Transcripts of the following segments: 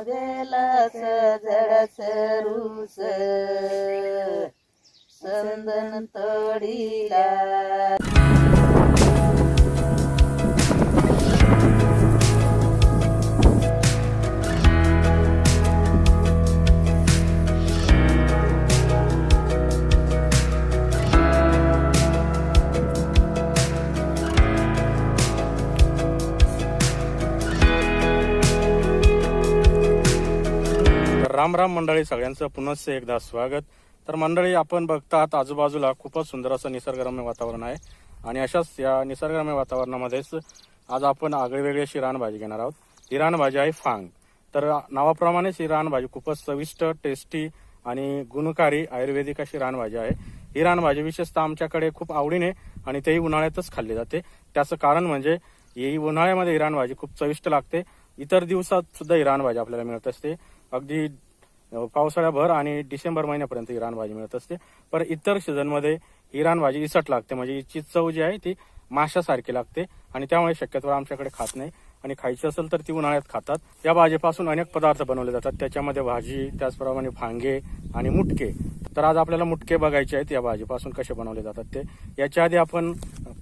गेलाच जडाच रूस. संदन तोडीला राम राम मंडळी सगळ्यांचं पुनश्च एकदा स्वागत. तर मंडळी आपण बघतात आजूबाजूला खूपच सुंदर असं निसर्गरम्य वातावरण आहे. आणि अशाच या निसर्गरम्य वातावरणामध्येच आज आपण आगळीवेगळी अशी रानभाजी घेणार आहोत. ही रानभाजी आहे फांग. तर नावाप्रमाणेच ही रानभाजी खूपच चविष्ट टेस्टी आणि गुणकारी आयुर्वेदिक अशी रानभाजी आहे. ही रानभाजी विशेषतः आमच्याकडे खूप आवडीने आणि तेही उन्हाळ्यातच खाल्ली जाते. त्याचं कारण म्हणजे ही उन्हाळ्यामध्ये ही रानभाजी खूप चविष्ट लागते. इतर दिवसात सुद्धा ही रानभाजी आपल्याला मिळत असते. अगदी पावसाळ्याभर आणि डिसेंबर महिन्यापर्यंत इराण भाजी मिळत असते. पर इतर सीझनमध्ये इराण भाजी इसट लागते. म्हणजे हिची चव जी आहे ती माशासारखी लागते आणि त्यामुळे शक्यतो आमच्याकडे खात नाही. आणि खायची असेल तर ती उन्हाळ्यात खातात. या भाजीपासून अनेक पदार्थ बनवले जातात. त्याच्यामध्ये भाजी त्याचप्रमाणे भांगे आणि मुटके तर आज आपल्याला मुटके बघायचे आहेत. या भाजीपासून कसे बनवले जातात ते. याच्या आधी आपण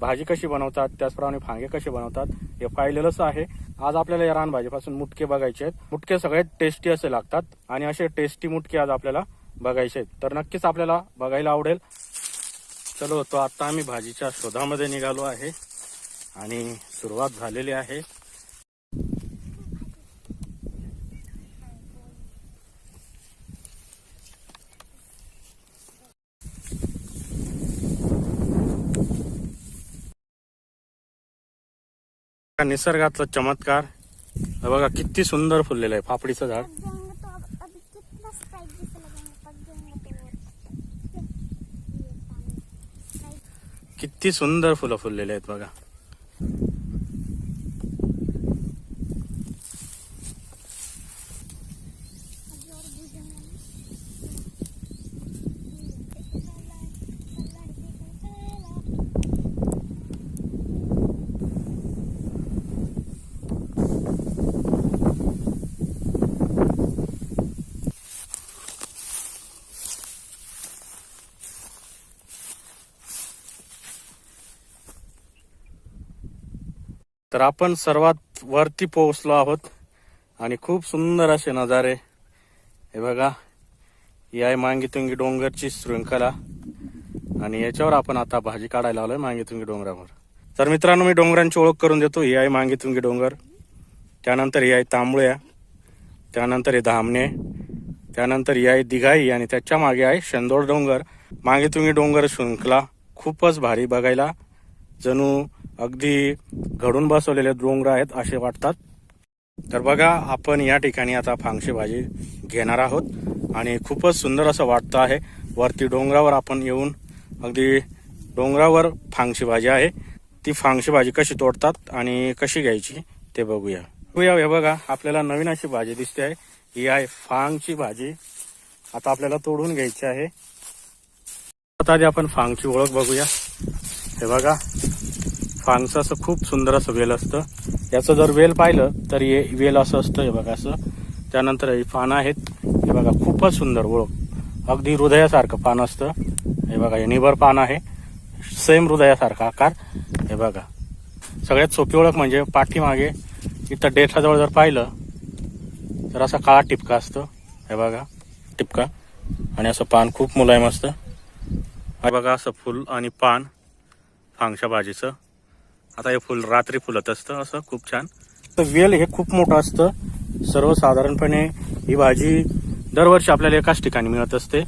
भाजी कशी बनवतात त्याचप्रमाणे फांगे कसे बनवतात हे पाहिलेलंच आहे. आज आपल्याला या रानभाजीपासून मुटके बघायचे आहेत. मुटके सगळ्यात टेस्टी असे लागतात आणि असे टेस्टी मुटके आज आपल्याला बघायचे आहेत. तर नक्कीच आपल्याला बघायला आवडेल. चलो तो आता आम्ही भाजीच्या शोधामध्ये निघालो आहे आणि सुरुवात झालेली आहे. निसर्गातला चमत्कार. बघा किती सुंदर फुललेलं आहे फाफडीचं झाड. किती सुंदर फुलं फुललेले आहेत बघा. तर आपण सर्वात वरती पोहोचलो आहोत. आणि खूप सुंदर असे नजारे. हे बघा ही आहे मांगीतुंगी डोंगरची शृंखला. आणि याच्यावर आपण आता भाजी काढायला आलोय मांगीतुंगी डोंगरावर. तर मित्रांनो मी डोंगरांची ओळख करून देतो. ही आहे मांगीतुंगी डोंगर. त्यानंतर ही आहे तांबळ्या. त्यानंतर हे धामणे. त्यानंतर ही आहे दिघाई आणि त्याच्यामागे आहे शेंदोड डोंगर. मांगीतुंगी डोंगर शृंखला खूपच भारी बघायला. जणू अगदी घडून बसवलेले डोंगर आहेत असे वाटतात. तर बघा आपण या ठिकाणी आता फांगशी भाजी घेणार आहोत आणि खूपच सुंदर असं वाटतं आहे. वरती डोंगरावर आपण येऊन अगदी डोंगरावर फांगशी भाजी आहे. ती फांगशी भाजी कशी तोडतात आणि कशी घ्यायची ते बघूया. बघूया हे बघा आपल्याला नवीन अशी भाजी दिसते आहे. ही आहे फांगची भाजी. आता आपल्याला तोडून घ्यायची आहे. आता आधी आपण फांगची ओळख बघूया. हे बघा फांगचं असं खूप सुंदर असं वेल असतं. याचं जर वेल पाहिलं तर हे वेल असं असतं हे बघा असं. त्यानंतर ही पानं आहेत. हे बघा खूपच सुंदर ओळख. अगदी हृदयासारखं पान असतं. हे बघा हे निभर पान आहे. सेम हृदयासारखा आकार. हे बघा. सगळ्यात सोपी ओळख म्हणजे पाठीमागे इथं डेठाजवळ जर पाहिलं तर असा काळा टिपका असतो. हे बघा टिपका. आणि असं पान खूप मुलायम असतं. हे बघा असं फुल आणि पान. फांगच्या भाजीचं. आता हे फुल रात्री फुलत असतं असं खूप छान. तर वेल हे खूप मोठं असतं. सर्वसाधारणपणे ही भाजी दरवर्षी आपल्याला एकाच ठिकाणी मिळत असते.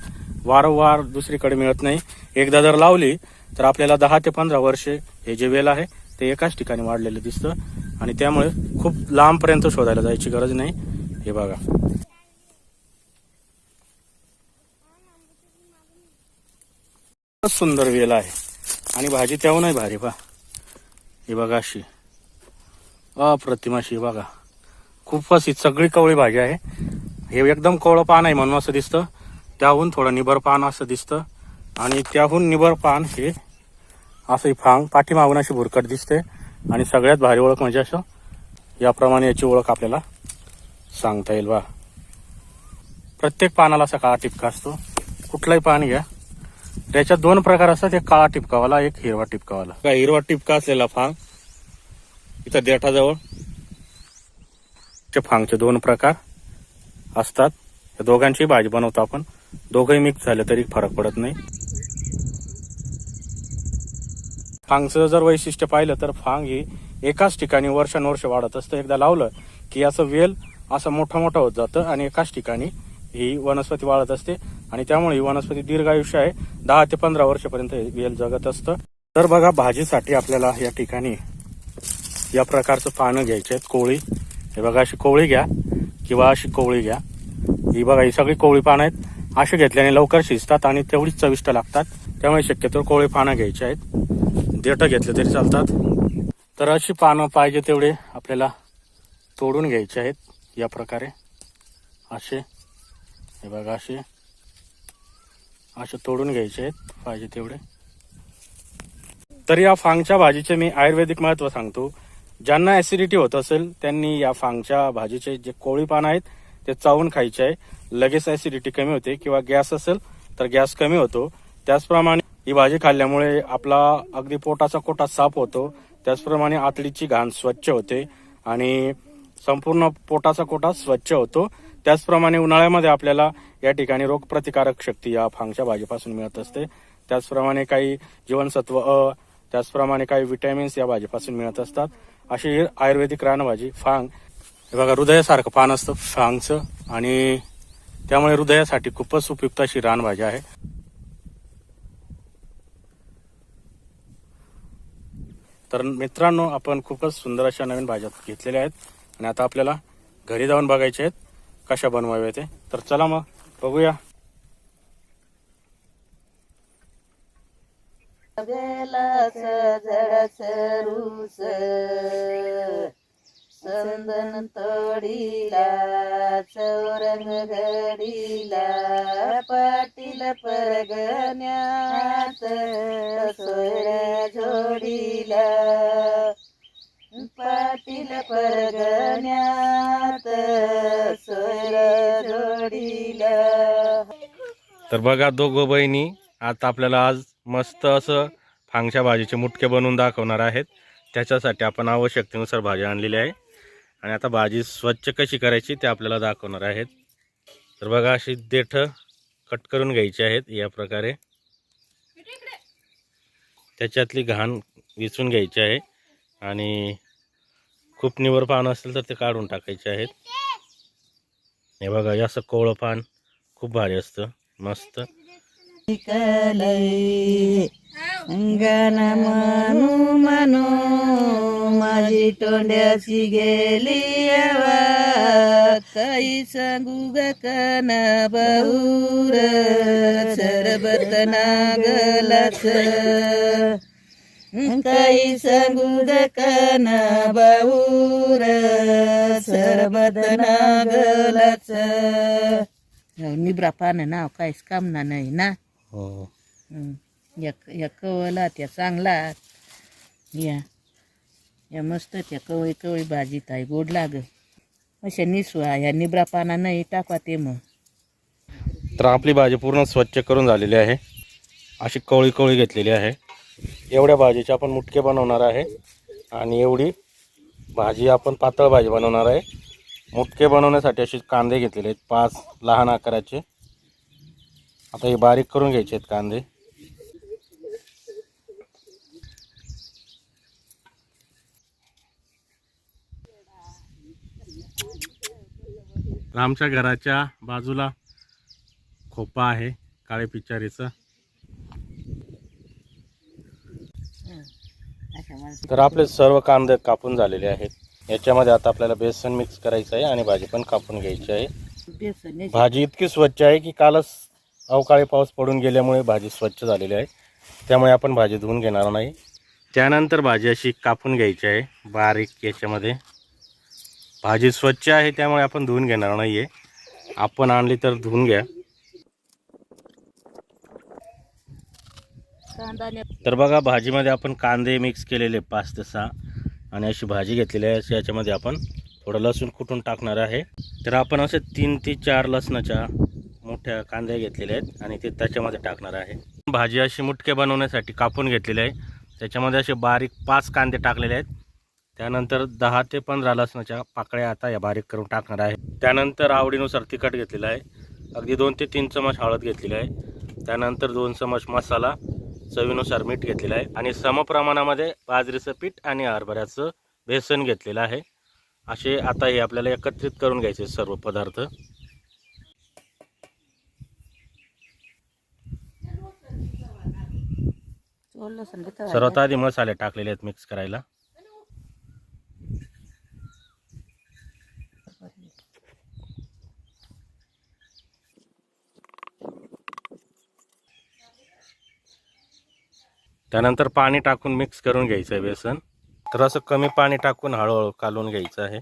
वारंवार दुसरीकडे मिळत नाही. एकदा जर लावली तर आपल्याला दहा ते पंधरा वर्षे हे जे वेल आहे ते एकाच ठिकाणी वाढलेलं दिसतं. आणि त्यामुळे खूप लांबपर्यंत शोधायला जायची गरज नाही. हे बघा. सुंदर वेल आहे. आणि भाजी त्याहूनही भारी पा ही बघा अशी. अप्रतिम अशी बघा. खूपच ही सगळी कवळी भाजी आहे. हे एकदम कवळं पान आहे म्हणून असं दिसतं. त्याहून थोडं निबर पान असं दिसतं. आणि त्याहून निबर पान हे असं ही फांग पाठीमागून अशी भुरकट दिसते. आणि सगळ्यात भारी ओळख म्हणजे असं याप्रमाणे याची ओळख आपल्याला सांगता येईल बा. प्रत्येक पानाला असा काळा टिपका असतो. कुठलाही पान घ्या. त्याच्यात दोन प्रकार असतात. एक काळा टिपकावाला एक हिरवा टिपकावाला. का हिरवा टिपका असलेला फांग? इथं देठाजवळ. फांगचे दोन प्रकार असतात. या दोघांची भाजी बनवतो आपण. दोघंही मिक्स झाले तरी फरक पडत नाही. फांगचं जर वैशिष्ट्य पाहिलं तर फांग ही एकाच ठिकाणी वर्षानुवर्ष वाढत असतं. एकदा लावलं की असं वेल असं मोठं मोठं होत जातं आणि एकाच ठिकाणी ही वनस्पती वाढत असते. आणि त्यामुळे ही वनस्पती दीर्घायुष्य आहे. दहा ते पंधरा वर्षापर्यंत हे वेल जगत असतं. तर बघा भाजीसाठी आपल्याला या ठिकाणी या प्रकारचं पानं घ्यायचे आहेत. कोळी. हे बघा अशी कोवळी घ्या किंवा अशी कोवळी घ्या. ही बघा ही सगळी कोवळी पानं आहेत. अशी घेतल्याने लवकर शिजतात आणि तेवढीच चविष्ट लागतात. त्यामुळे शक्यतो कोवळी पानं घ्यायची आहेत. देठं घेतले तरी चालतात. तर अशी पानं पाहिजे तेवढे आपल्याला तोडून घ्यायचे आहेत या प्रकारे. असे. हे बघा असे. असे तोडून घ्यायचे आहेत पाहिजे तेवढे. तर या फांगच्या भाजीचे मी आयुर्वेदिक महत्त्व सांगतो. ज्यांना ऍसिडिटी होत असेल त्यांनी या फांगच्या भाजीचे जे कोळी पान आहेत ते चावून खायचे आहे. लगेच ऍसिडिटी कमी होते किंवा गॅस असेल तर गॅस कमी होतो. त्याचप्रमाणे ही भाजी खाल्ल्यामुळे आपला अगदी पोटाचा कोटा साफ होतो. त्याचप्रमाणे आतडीची घाण स्वच्छ होते आणि संपूर्ण पोटाचा कोटा स्वच्छ होतो. त्याचप्रमाणे उन्हाळ्यामध्ये आपल्याला या ठिकाणी रोगप्रतिकारक शक्ती या फांगच्या भाजीपासून मिळत असते. त्याचप्रमाणे काही जीवनसत्व अ त्याचप्रमाणे काही विटॅमिन्स या भाजीपासून मिळत असतात. अशी आयुर्वेदिक रानभाजी फांग. हे बघा हृदयासारखं पान असतं फांगचं आणि त्यामुळे हृदयासाठी खूपच उपयुक्त अशी रानभाजी आहे. तर मित्रांनो आपण खूपच सुंदर अशा नवीन भाज्या घेतलेल्या आहेत आणि आता आपल्याला घरी जाऊन बघायचे आहेत. कशा बनवाव्या ते? तर चला मग बघूया. रूस संदन तोडीला चौरंग घडीला पाटील परगण्यात सोयऱ्या जोडीला पाटील परगण्यात तर बघा दोघं बहिणी आता आपल्याला आज मस्त असं फांगशा भाजीचे मुटके बनवून दाखवणार आहेत. त्याच्यासाठी आपण आवश्यकतेनुसार भाजी आणलेली आहे. आणि आता भाजी स्वच्छ कशी करायची ते आपल्याला दाखवणार आहेत. तर बघा अशी देठ कट करून घ्यायची आहेत या प्रकारे. त्याच्यातली घाण विचून घ्यायची आहे. आणि खूप निवर पान असेल तर ते काढून टाकायचे आहेत. हे बघा हे असं कोवळं पान खूप भारी असतं. मस्त. म्हणू म्हणू माझी तोंड्याची गेली काही सांगू ग कन बहुर सरबत नागलाच काही सांगू ग कन बहुर सरबत नागलाच निब्रा पानं नाव काहीच कामना नाही ना? हो. या या कवला त्या चांगला या या मस्त त्या कवळी कवळी भाजीत आहे गोड लाग. अशा निसवा या निब्रा पाना नाही टाका ते मग. तर आपली भाजी पूर्ण स्वच्छ करून झालेली आहे. अशी कवळी कवळी घेतलेली आहे. एवढ्या भाजीचे आपण मुटके बनवणार आहे. आणि एवढी भाजी आपण पातळ भाजी बनवणार आहे. मुटके बनवण्यासाठी असे कांदे घेतलेले आहेत. पाच लहान आकाराचे. आता हे बारीक करून घ्यायचे आहेत कांदे. आमच्या घराच्या बाजूला खोपा आहे. काळे पिचारीचं अशा माणसं तर आपले सर्व कांदे कापून झालेले आहेत. याच्यामध्ये आता आपल्याला बेसन मिक्स करायचं आहे आणि भाजी पण कापून घ्यायची आहे. भाजी इतकी स्वच्छ आहे की कालच अवकाळी पाऊस पडून गेल्यामुळे भाजी स्वच्छ झालेली आहे. त्यामुळे आपण भाजी धुवून घेणार नाही. त्यानंतर भाजी अशी कापून घ्यायची आहे बारीक याच्यामध्ये. भाजी स्वच्छ आहे त्यामुळे आपण धुवून घेणार नाही आहे आपण आणली तर धुवून घ्या. कांदा तर बघा भाजीमध्ये आपण कांदे मिक्स केलेले पाच ते सहा. आणि अशी भाजी घेतलेली आहे. याच्यामध्ये आपण थोडं लसूण कुटून टाकणार आहे. तर आपण असे तीन ते चार लसणाच्या मोठ्या कांदे घेतलेले आहेत आणि ते त्याच्यामध्ये टाकणार आहे. भाजी अशी मुटके बनवण्यासाठी कापून घेतलेली आहे. त्याच्यामध्ये असे बारीक पाच कांदे टाकलेले आहेत. त्यानंतर दहा ते पंधरा लसणाच्या पाकळ्या आता या बारीक करून टाकणार आहे. त्यानंतर आवडीनुसार तिखट घेतलेलं आहे. अगदी दोन ते तीन चमच हळद घेतलेली आहे. त्यानंतर दोन चमच मसाला. चवीनुसार मीठ घेतलेलं आहे. आणि समप्रमाणामध्ये बाजरीचं पीठ आणि हरभऱ्याचं बेसन घेतलेलं आहे. असे आता हे आपल्याला एकत्रित करून घ्यायचे सर्व पदार्थ. सर्वात आधी मसाले टाकलेले आहेत मिक्स करायला. त्यानंतर पाणी टाकून मिक्स करून घ्यायचं आहे बेसन. तर असं कमी पाणी टाकून हळूहळू कालून घ्यायचं आहे.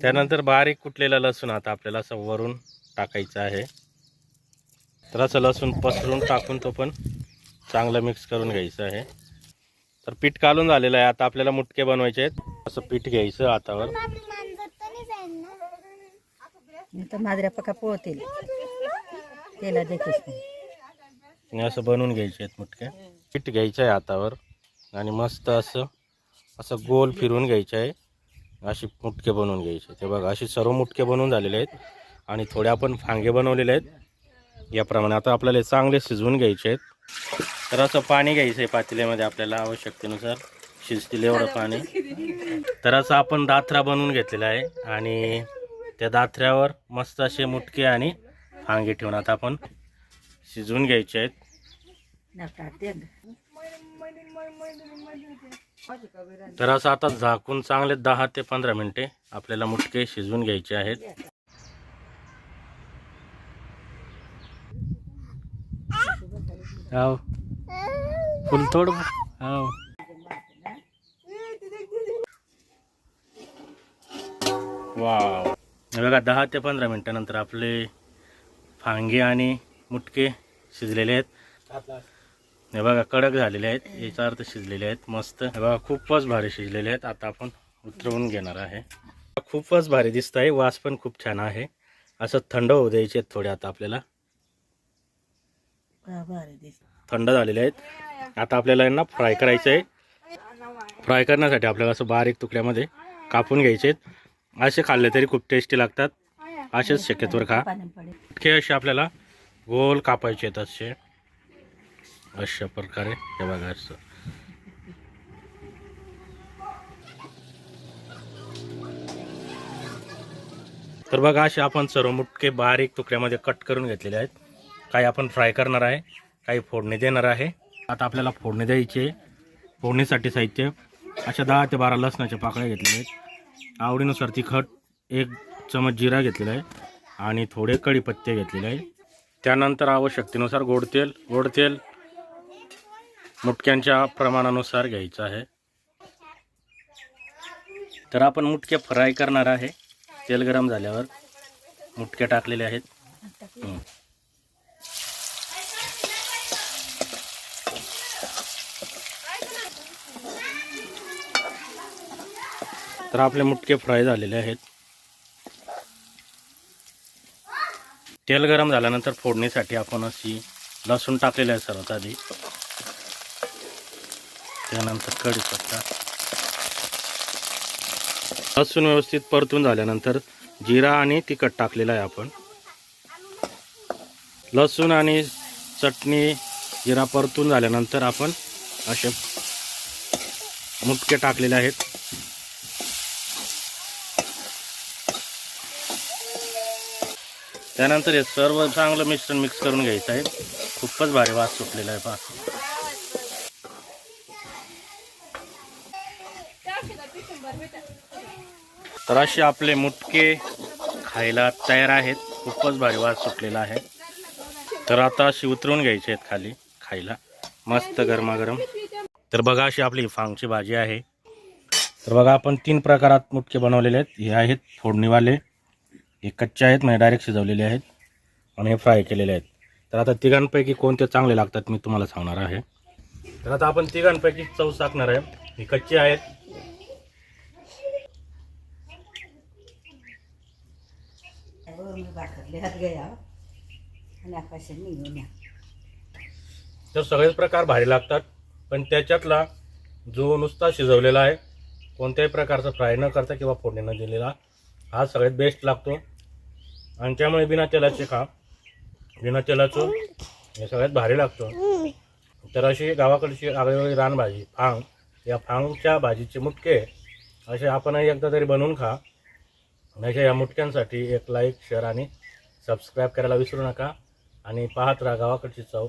त्यानंतर बारीक कुटलेला लसूण आता आपल्याला असं वरून टाकायचं आहे. तर असं लसूण पसरून टाकून तो पण चांगलं मिक्स करून घ्यायचं आहे. तर पीठ कालून झालेलं आहे. आता आपल्याला मुटके बनवायचे आहेत. असं पीठ घ्यायचं हातावर मग आपली मांजर तर नाही जाईल नाही तर पका पोहतील. त्याला देतेच नाही असं बनवून घ्यायचे आहेत मुटके. पीठ घ्यायचं आहे हातावर आणि मस्त असं असं गोल फिरून घ्यायचं आहे अशी मुटके बनवून घ्यायचे ते बघा अशी सर्व मुटके बनवून झालेले आहेत आणि थोडे आपण फांगे बनवलेले आहेत. याप्रमाणे आता आपल्याला चांगले शिजवून घ्यायचे आहेत. तर असं पाणी घ्यायचं आहे पातेल्यामध्ये आपल्याला आवश्यकतेनुसार. शिजतील एवढं पाणी. तर असं आपण दाथरा बनवून घेतलेला आहे आणि त्या दात्र्यावर मस्त असे मुटके आणि फांगे ठेवून आता आपण शिजवून घ्यायचे आहेत. तर असं आता झाकून चांगले दहा ते पंधरा मिनिटे आपल्याला मुटके शिजवून घ्यायचे आहेत. हाव. फुलतोड हाव. वाव. बघा दहा ते पंधरा मिनिटानंतर आपले फांगे आणि मुटके शिजलेले आहेत. हे बघा कडक झालेले आहेत. याचा अर्थ शिजलेले आहेत. मस्त. हे बघा खूपच भारी शिजलेले आहेत. आता आपण उतरवून घेणार आहे. खूपच भारी दिसत आहे. वास पण खूप छान आहे. असं थंड होऊ द्यायचे आहेत थोडे आता आपल्याला. थंड झालेले आहेत. आता आपल्याला यांना फ्राय करायचं आहे. फ्राय करण्यासाठी आपल्याला असं बारीक तुकड्यामध्ये कापून घ्यायचे आहेत. असे खाल्ले तरी खूप टेस्टी लागतात. असेच शक्यतोवर खा. इतके असे आपल्याला गोल कापायचे आहेत असे. अशा प्रकारे हे बघा असं. तर बघा असे आपण सर्व मुटके बारीक तुकड्यामध्ये कट करून घेतलेले आहेत. काही आपण फ्राय करणार आहे काही फोडणी देणार आहे. आता आपल्याला फोडणी द्यायची आहे. फोडणीसाठी साहित्य अशा दहा ते बारा लसणाच्या पाकळ्या घेतलेल्या आहेत. आवडीनुसार तिखट एक चमच जिरा घेतलेला आहे आणि थोडे कढीपत्ते घेतलेले आहे. त्यानंतर आवश्यकतेनुसार गोड तेल गोड तेल मुटक्यांच्या प्रमाणानुसार घ्यायचं आहे. तर आपण मुटके फ्राय करणार आहे. तेल गरम झाल्यावर मुटके टाकलेले आहेत. तर आपले मुटके फ्राय झालेले आहेत. तेल गरम झाल्यानंतर फोडणीसाठी आपण अशी लसूण टाकलेलं आहे सर्वात आधी. त्यानंतर कढीपत्ता. लसूण व्यवस्थित परतून झाल्यानंतर जिरा आणि तिखट टाकलेलं आहे आपण. लसूण आणि चटणी जिरा परतून झाल्यानंतर आपण असे मुटके टाकलेले आहेत. त्यानंतर हे सर्व चांगलं मिश्रण मिक्स करून घ्यायचं आहे. खूपच भारी वास सुटलेला आहे पहा. तर असे आपले मुटके खायला तयार आहेत. खूपच भारी वास सुटलेला आहे. तर आता अशी उतरून घ्यायची आहेत खाली खायला. मस्त गरमागरम. तर बघा अशी आपली फांगची भाजी आहे. तर बघा आपण तीन प्रकारात मुटके बनवलेले आहेत. हे आहेत फोडणीवाले हे कच्चे आहेत म्हणजे डायरेक्ट शिजवलेले आहेत आणि हे फ्राय केलेले आहेत. तर आता तिघांपैकी कोणते चांगले लागतात मी तुम्हाला सांगणार आहे. तर आता आपण तिघांपैकी चव टाकणार आहे. ही कच्चे आहेत. तर सगळेच प्रकार भारी लागतात पण त्याच्यातला जो नुसता शिजवलेला आहे कोणत्याही प्रकारचा फ्राय न करता किंवा फोडणी न दिलेला हा सगळ्यात बेस्ट लागतो. आणि त्यामुळे बिना तेलाचे खा. बिना तेलाचं हे सगळ्यात भारी लागतो. तर अशी गावाकडची आगळीवेगळी रानभाजी फांग. या फांगच्या भाजीचे मुटके असे आपणही एकदा तरी बनवून खा. नाही या मुटक्यांसाठी एक लाईक शेअर आणि सबस्क्राईब करायला विसरू नका. आणि पाहत राहा गावाकडची चव.